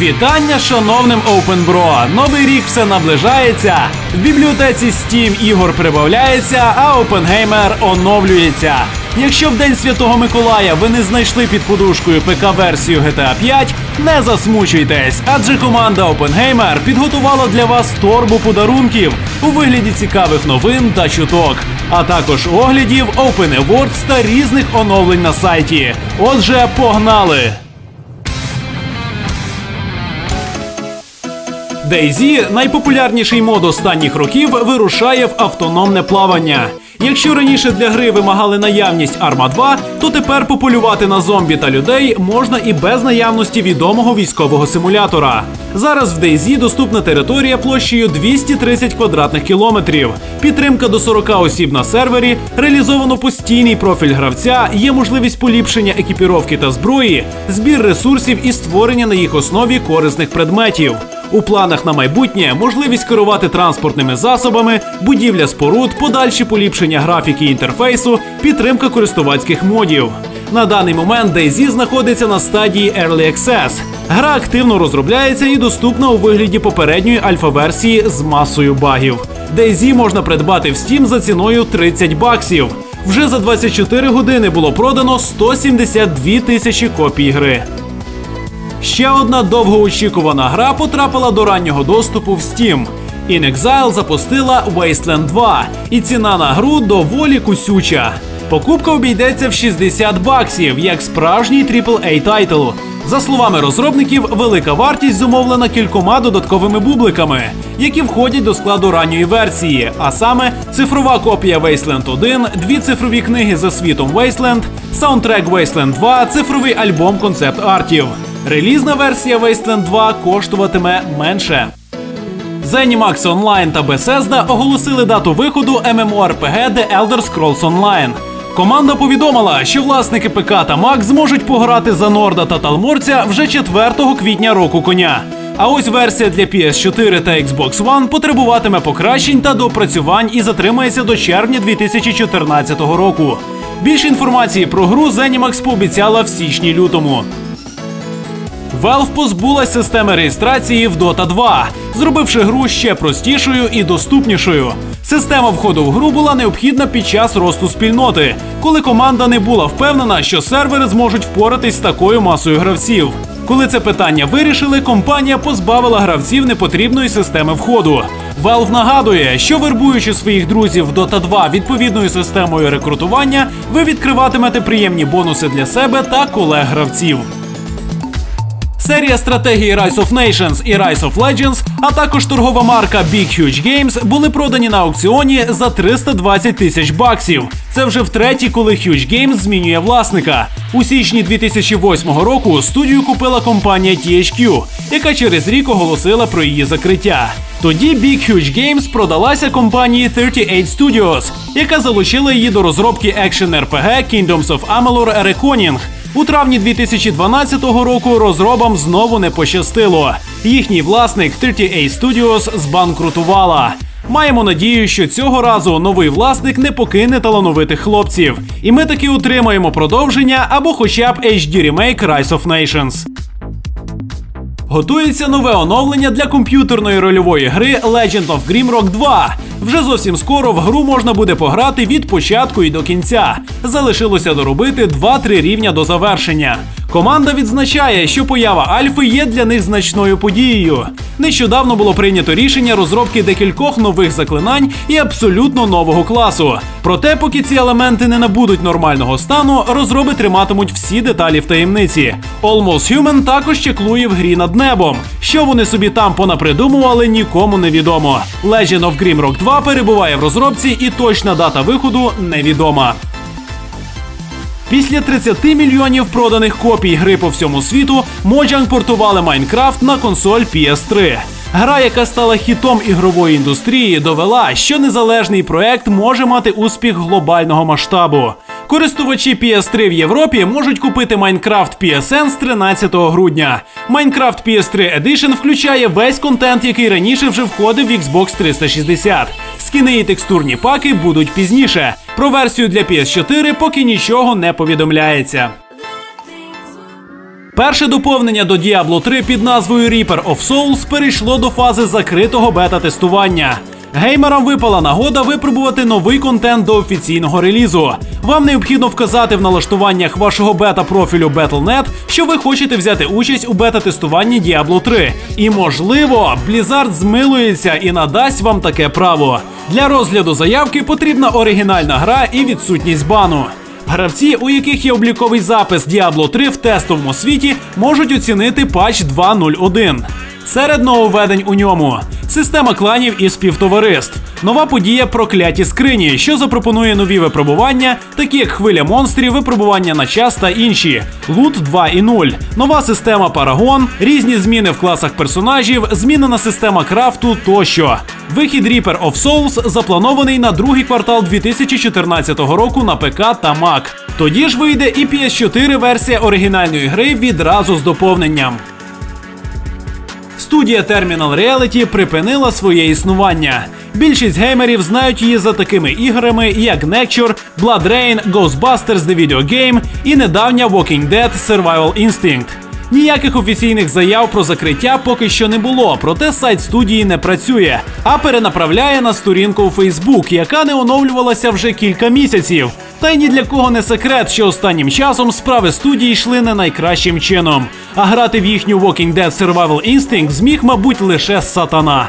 Вітання шановним OpenBro! Новий рік все наближається. В бібліотеці Steam ігор прибавляється, а OpenGamer оновлюється. Якщо в день Святого Миколая ви не знайшли під подушкою ПК-версію GTA 5, не засмучуйтесь, адже команда OpenGamer підготувала для вас торбу подарунків у вигляді цікавих новин та чуток, а також оглядів Open Awards та різних оновлень на сайті. Отже, погнали! DayZ, найпопулярніший мод останніх років, вирушає в автономне плавання. Якщо раніше для гри вимагали наявність Арма 2, то тепер популювати на зомбі та людей можна і без наявності відомого військового симулятора. Зараз в DayZ доступна територія площею 230 квадратних кілометрів, підтримка до 40 осіб на сервері, реалізовано постійний профіль гравця, є можливість поліпшення екіпіровки та зброї, збір ресурсів і створення на їх основі корисних предметів. У планах на майбутнє можливість керувати транспортними засобами, будівля споруд, подальші поліпшення графіки інтерфейсу, підтримка користувацьких модів. На даний момент DayZ знаходиться на стадії Early Access. Гра активно розробляється і доступна у вигляді попередньої альфа-версії з масою багів. DayZ можна придбати в Steam за ціною 30 баксів. Вже за 24 години було продано 172 тисячі копій гри. Ще одна довгоочікувана гра потрапила до раннього доступу в Steam. InXile запустила Wasteland 2, і ціна на гру доволі кусюча. Покупка обійдеться в 60 баксів, як справжній AAA тайтл. За словами розробників, велика вартість зумовлена кількома додатковими бубликами, які входять до складу ранньої версії, а саме цифрова копія Wasteland 1, дві цифрові книги за світом Wasteland, саундтрек Wasteland 2, цифровий альбом концепт артів. Релізна версія Wasteland 2 коштуватиме менше. Zenimax Online та Bethesda оголосили дату виходу MMORPG The Elder Scrolls Online. Команда повідомила, що власники ПК та Mac зможуть пограти за Норда та Талморця вже 4 квітня року коня. А ось версія для PS4 та Xbox One потребуватиме покращень та допрацювань і затримається до червня 2014 року. Більше інформації про гру Zenimax пообіцяла в січні-лютому. Valve позбулась системи реєстрації в Dota 2, зробивши гру ще простішою і доступнішою. Система входу в гру була необхідна під час росту спільноти, коли команда не була впевнена, що сервери зможуть впоратись з такою масою гравців. Коли це питання вирішили, компанія позбавила гравців непотрібної системи входу. Valve нагадує, що вербуючи своїх друзів в Dota 2 відповідною системою рекрутування, ви відкриватимете приємні бонуси для себе та колег гравців. Серія стратегії Rise of Nations і Rise of Legends, а також торгова марка Big Huge Games були продані на аукціоні за 320 тисяч баксів. Це вже втретє, коли Huge Games змінює власника. У січні 2008 року студію купила компанія THQ, яка через рік оголосила про її закриття. Тоді Big Huge Games продалася компанії 38 Studios, яка залучила її до розробки екшен RPG Kingdoms of Amalur Reckoning. У травні 2012 року розробам знову не пощастило. Їхній власник 38 Studios збанкрутувала. Маємо надію, що цього разу новий власник не покине талановитих хлопців, і ми таки отримаємо продовження або хоча б HD ремейк Rise of Nations. Готується нове оновлення для комп'ютерної рольової гри Legend of Grimrock 2. Вже зовсім скоро в гру можна буде пограти від початку і до кінця. Залишилося доробити 2-3 рівня до завершення. Команда відзначає, що поява Альфи є для них значною подією. Нещодавно було прийнято рішення розробки декількох нових заклинань і абсолютно нового класу. Проте, поки ці елементи не набудуть нормального стану, розроби триматимуть всі деталі в таємниці. Almost Human також чеклує в грі над небом. Що вони собі там понапридумували, нікому не відомо. Legend of Grimrock 2 перебуває в розробці, і точна дата виходу невідома. Після 30 мільйонів проданих копій гри по всьому світу Mojang портували Майнкрафт на консоль PS3. Гра, яка стала хітом ігрової індустрії, довела, що незалежний проект може мати успіх глобального масштабу. Користувачі PS3 в Європі можуть купити Minecraft PSN з 13 грудня. Minecraft PS3 Edition включає весь контент, який раніше вже входив в Xbox 360. Скіни і текстурні паки будуть пізніше. Про версію для PS4 поки нічого не повідомляється. Перше доповнення до Diablo 3 під назвою Reaper of Souls перейшло до фази закритого бета-тестування. Геймерам випала нагода випробувати новий контент до офіційного релізу. Вам необхідно вказати в налаштуваннях вашого бета-профілю Battle.net, що ви хочете взяти участь у бета-тестуванні Diablo 3. І можливо, Blizzard змилується і надасть вам таке право. Для розгляду заявки потрібна оригінальна гра і відсутність бану. Гравці, у яких є обліковий запис Diablo 3 в тестовому світі, можуть оцінити патч 2.0.1. Серед нововведень у ньому система кланів і співтовариств, нова подія прокляті скрині, що запропонує нові випробування, такі як хвиля монстрів, випробування на час та інші, лут 2.0, нова система Парагон, різні зміни в класах персонажів, змінена система крафту тощо. Вихід Reaper of Souls запланований на другий квартал 2014 року на ПК та Mac. Тоді ж вийде і PS4 версія оригінальної гри відразу з доповненням. Студія Terminal Reality припинила своє існування. Більшість геймерів знають її за такими іграми, як Necture, Blood Rain, Ghostbusters The Video Game і недавня Walking Dead Survival Instinct. Ніяких офіційних заяв про закриття поки що не було, проте сайт студії не працює, а перенаправляє на сторінку у Фейсбук, яка не оновлювалася вже кілька місяців. Та й ні для кого не секрет, що останнім часом справи студії йшли не найкращим чином. А грати в їхню Walking Dead Survival Instinct зміг, мабуть, лише сатана.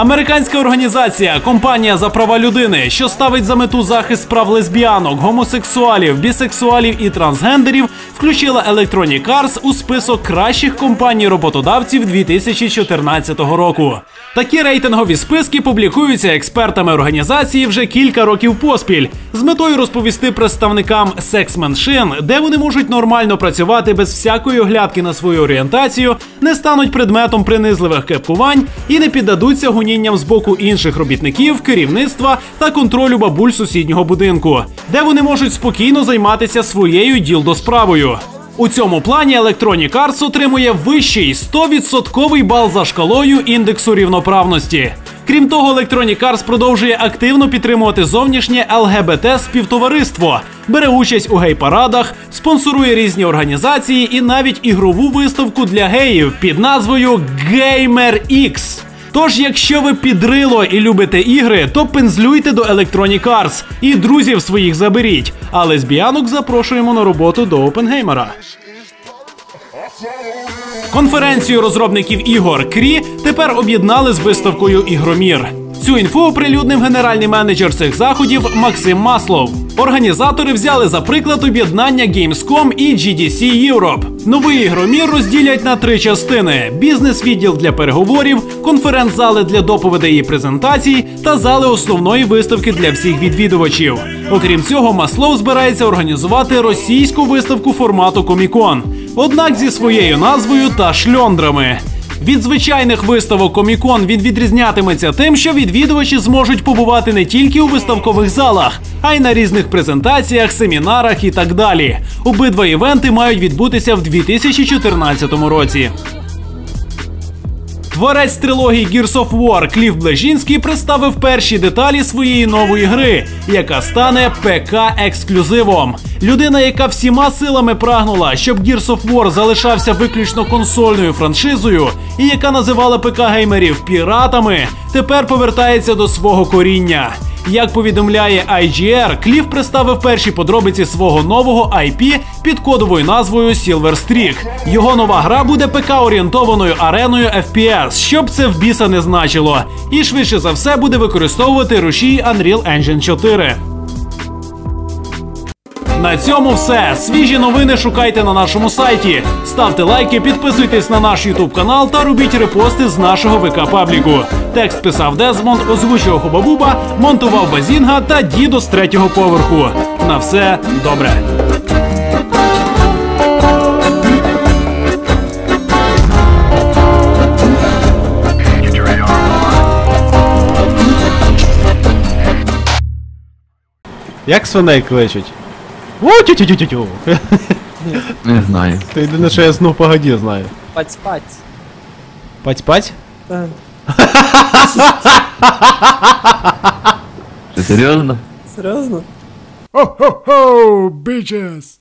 Американська організація Компанія за права людини, що ставить за мету захист прав лесбіянок, гомосексуалів, бісексуалів і трансгендерів, включила Electronic Arts у список кращих компаній роботодавців 2014 року. Такі рейтингові списки публікуються експертами організації вже кілька років поспіль з метою розповісти представникам секс-меншин, де вони можуть нормально працювати без всякої оглядки на свою орієнтацію, не стануть предметом принизливих кепкувань і не піддадуться гонінням з боку інших робітників, керівництва та контролю бабуль сусіднього будинку, де вони можуть спокійно займатися своєю ділдосправою. У цьому плані Electronic Arts отримує вищий 100% бал за шкалою індексу рівноправності. Крім того, Electronic Arts продовжує активно підтримувати зовнішнє ЛГБТ співтовариство, бере участь у гей-парадах, спонсорує різні організації і навіть ігрову виставку для геїв під назвою Gamer X. Тож, якщо ви підрило і любите ігри, то пензлюйте до Electronic Arts і друзів своїх заберіть. А лесбіянок запрошуємо на роботу до Опенгеймера. Конференцію розробників ігор Крі тепер об'єднали з виставкою Ігромір. Цю інфу оприлюднив генеральний менеджер цих заходів Максим Маслов. Організатори взяли за приклад об'єднання Gamescom і GDC Europe. Новий ігромір розділять на три частини: бізнес-відділ для переговорів, конференц-зали для доповідей і презентацій та зали основної виставки для всіх відвідувачів. Окрім цього, Маслов збирається організувати російську виставку формату Комікон, однак зі своєю назвою та шльондрами. Від звичайних виставок Комікон він відрізнятиметься тим, що відвідувачі зможуть побувати не тільки у виставкових залах, а й на різних презентаціях, семінарах і так далі. Обидва івенти мають відбутися в 2014 році. Творець трилогії Gears of War Кліф Блажінський представив перші деталі своєї нової гри, яка стане ПК ексклюзивом. Людина, яка всіма силами прагнула, щоб Gears of War залишався виключно консольною франшизою, і яка називала ПК геймерів піратами, тепер повертається до свого коріння. Як повідомляє IGR, Кліф представив перші подробиці свого нового IP під кодовою назвою Silver Streak. Його нова гра буде ПК-орієнтованою ареною FPS, щоб це в біса не значило. І швидше за все буде використовувати рушій Unreal Engine 4. На цьому все. Свіжі новини шукайте на нашому сайті. Ставте лайки, підписуйтесь на наш Ютуб канал та робіть репости з нашого ВК пабліку. Текст писав Дезмонд, озвучував Хобабуба, монтував Базінга та дідо з третього поверху. На все добре. Як свиней кличуть? О, тю тю тю тю тю Не знаю. Ты єдине, що я знов погоді знаю. Пать спать. Пать спать? Так. Серйозно? Серйозно? Хо-хо-хо, бичес!